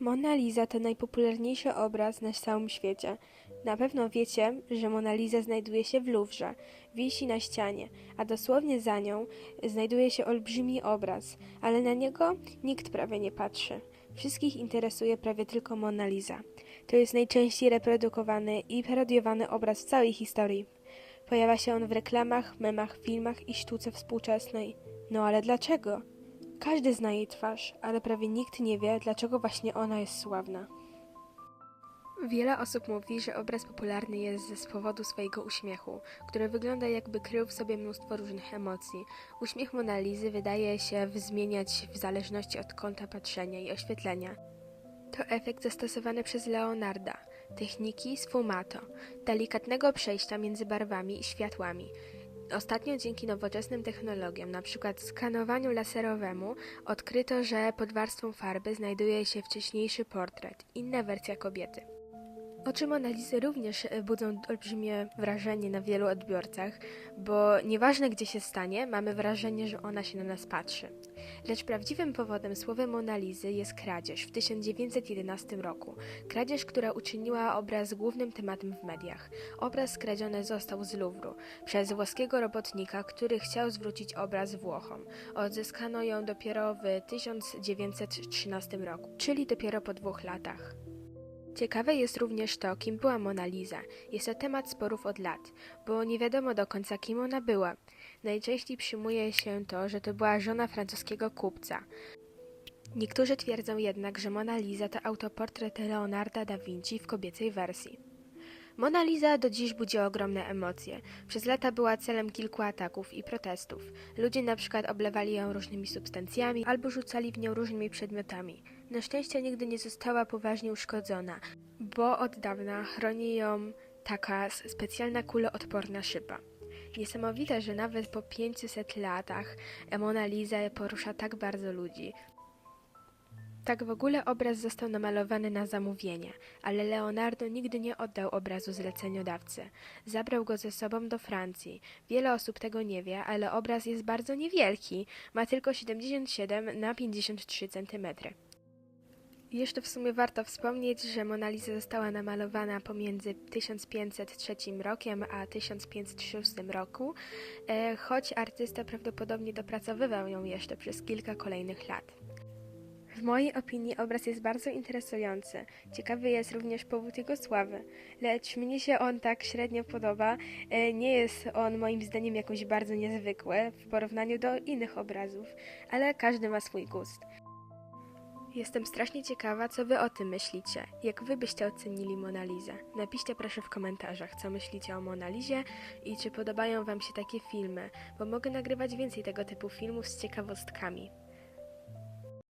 Mona Lisa to najpopularniejszy obraz na całym świecie. Na pewno wiecie, że Mona Lisa znajduje się w Luwrze, wisi na ścianie, a dosłownie za nią znajduje się olbrzymi obraz, ale na niego nikt prawie nie patrzy. Wszystkich interesuje prawie tylko Mona Lisa. To jest najczęściej reprodukowany i parodiowany obraz w całej historii. Pojawia się on w reklamach, memach, filmach i sztuce współczesnej. No ale dlaczego? Każdy zna jej twarz, ale prawie nikt nie wie, dlaczego właśnie ona jest sławna. Wiele osób mówi, że obraz popularny jest z powodu swojego uśmiechu, który wygląda jakby krył w sobie mnóstwo różnych emocji. Uśmiech Monalizy wydaje się zmieniać w zależności od kąta patrzenia i oświetlenia. To efekt zastosowany przez Leonarda, techniki sfumato, delikatnego przejścia między barwami i światłami. Ostatnio dzięki nowoczesnym technologiom, np. skanowaniu laserowemu, odkryto, że pod warstwą farby znajduje się wcześniejszy portret, inna wersja kobiety. Oczy Monalizy również e, budzą olbrzymie wrażenie na wielu odbiorcach, bo nieważne gdzie się stanie, mamy wrażenie, że ona się na nas patrzy. Lecz prawdziwym powodem słowa Monalizy jest kradzież w 1911 roku. Kradzież, która uczyniła obraz głównym tematem w mediach. Obraz skradziony został z Luwru przez włoskiego robotnika, który chciał zwrócić obraz Włochom. Odzyskano ją dopiero w 1913 roku, czyli dopiero po dwóch latach. Ciekawe jest również to, kim była Mona Lisa. Jest to temat sporów od lat, bo nie wiadomo do końca, kim ona była. Najczęściej przyjmuje się to, że to była żona francuskiego kupca. Niektórzy twierdzą jednak, że Mona Lisa to autoportret Leonarda da Vinci w kobiecej wersji. Mona Lisa do dziś budzi ogromne emocje. Przez lata była celem kilku ataków i protestów. Ludzie na przykład oblewali ją różnymi substancjami albo rzucali w nią różnymi przedmiotami. Na szczęście nigdy nie została poważnie uszkodzona, bo od dawna chroni ją taka specjalna kuloodporna szyba. Niesamowite, że nawet po 500 latach Mona Lisa porusza tak bardzo ludzi. Tak w ogóle obraz został namalowany na zamówienie, ale Leonardo nigdy nie oddał obrazu zleceniodawcy. Zabrał go ze sobą do Francji. Wiele osób tego nie wie, ale obraz jest bardzo niewielki. Ma tylko 77 na 53 cm. Jeszcze w sumie warto wspomnieć, że Mona Lisa została namalowana pomiędzy 1503 rokiem a 1506 roku, e, choć artysta prawdopodobnie dopracowywał ją jeszcze przez kilka kolejnych lat. W mojej opinii obraz jest bardzo interesujący. Ciekawy jest również powód jego sławy, lecz mnie się on tak średnio podoba. E, Nie jest on moim zdaniem jakoś bardzo niezwykły w porównaniu do innych obrazów, ale każdy ma swój gust. Jestem strasznie ciekawa, co wy o tym myślicie. Jak wy byście ocenili Monalizę? Napiszcie proszę w komentarzach, co myślicie o Monalizie i czy podobają wam się takie filmy, bo mogę nagrywać więcej tego typu filmów z ciekawostkami.